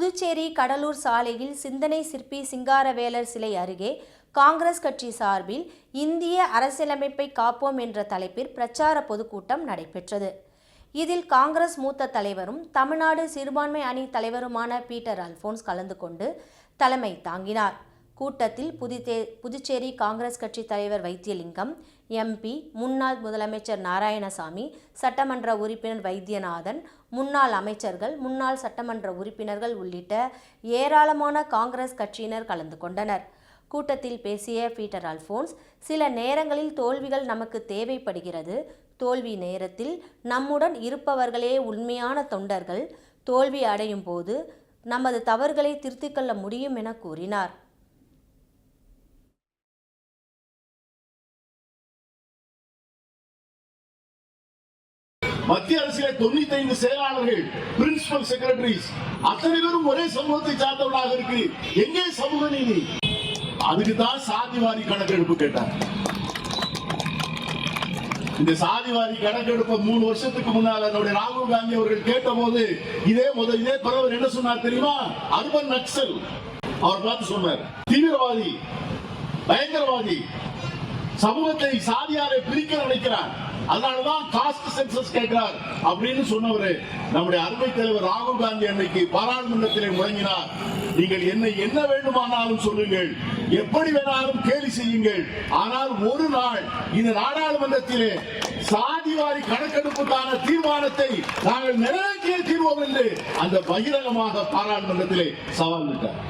புதுச்சேரி கடலூர் சாலையில் சிந்தனை சிற்பி சிங்காரவேலர் சிலை அருகே காங்கிரஸ் கட்சி சார்பில் இந்திய அரசியலமைப்பை காப்போம் என்ற தலைப்பில் பிரச்சார பொதுக்கூட்டம் நடைபெற்றது. இதில் காங்கிரஸ் மூத்த தலைவரும் தமிழ்நாடு சிறுபான்மை அணி தலைவருமான பீட்டர் அல்போன்ஸ் கலந்து கொண்டு தலைமை தாங்கினார். கூட்டத்தில் புதுச்சே புதுச்சேரி காங்கிரஸ் கட்சி தலைவர் வைத்தியலிங்கம் எம்பி முன்னாள் முதலமைச்சர் நாராயணசாமி சட்டமன்ற உறுப்பினர் வைத்தியநாதன் முன்னாள் அமைச்சர்கள் முன்னாள் சட்டமன்ற உறுப்பினர்கள் உள்ளிட்ட ஏராளமான காங்கிரஸ் கட்சியினர் கலந்து கொண்டனர். கூட்டத்தில் பேசிய பீட்டர் அல்போன்ஸ் சில நேரங்களில் தோல்விகள் நமக்கு தேவைப்படுகிறது. தோல்வி நேரத்தில் நம்முடன் இருப்பவர்களே உண்மையான தொண்டர்கள். தோல்வி அடையும் போது நமது தவறுகளை திருத்திக் கொள்ள முடியும் என கூறினார். மத்திய அரசிலே தொண்ணூத்தி ஐந்து செயலாளர்கள் பிரின்சிபல் செக்ரட்டரிஸ் அத்தனை பேரும் ஒரே சமூகத்தை சார்ந்தவர்களாக இருக்கு. எங்கே சமூக நீதி? அதுக்கு தான் சாதிவாரி கணக்கெடுப்பு கேட்டார் இந்த சாதிவாரி கணக்கெடுப்பு மூணு வருஷத்துக்கு முன்னால் என்னுடைய ராகுல் காந்தி அவர்கள் கேட்ட போது இதே முதல் இதே பிரதமர் என்ன சொன்னார் தெரியுமா? அர்பன் நக்சல். அவர் பார்த்து சொன்னார் தீவிரவாதி பயங்கரவாதி சமூகத்தை சாதியாரை பிரிக்க நினைக்கிறார். அதனாலதான் காஸ்ட் சென்சஸ் கேட்கிறார் அப்படின்னு சொன்னவரு நம்முடைய அருமை தலைவர் ராகுல் காந்தி அன்னைக்கு பாராளுமன்றத்திலே முழங்கினார். நீங்கள் என்னை என்ன வேண்டுமானாலும் சொல்லுங்கள். எப்படி வேணாலும் கேலி செய்யுங்கள். ஆனால் ஒரு நாள் இந்த நாடாளுமன்றத்திலே சாதிவாரி கணக்கெடுப்புக்கான தீர்மானத்தை நாங்கள் நிறைவேற்றிய தீர்வோம் என்று அந்த பகிரங்கமாக பாராளுமன்றத்திலே சவால் விட்டார்.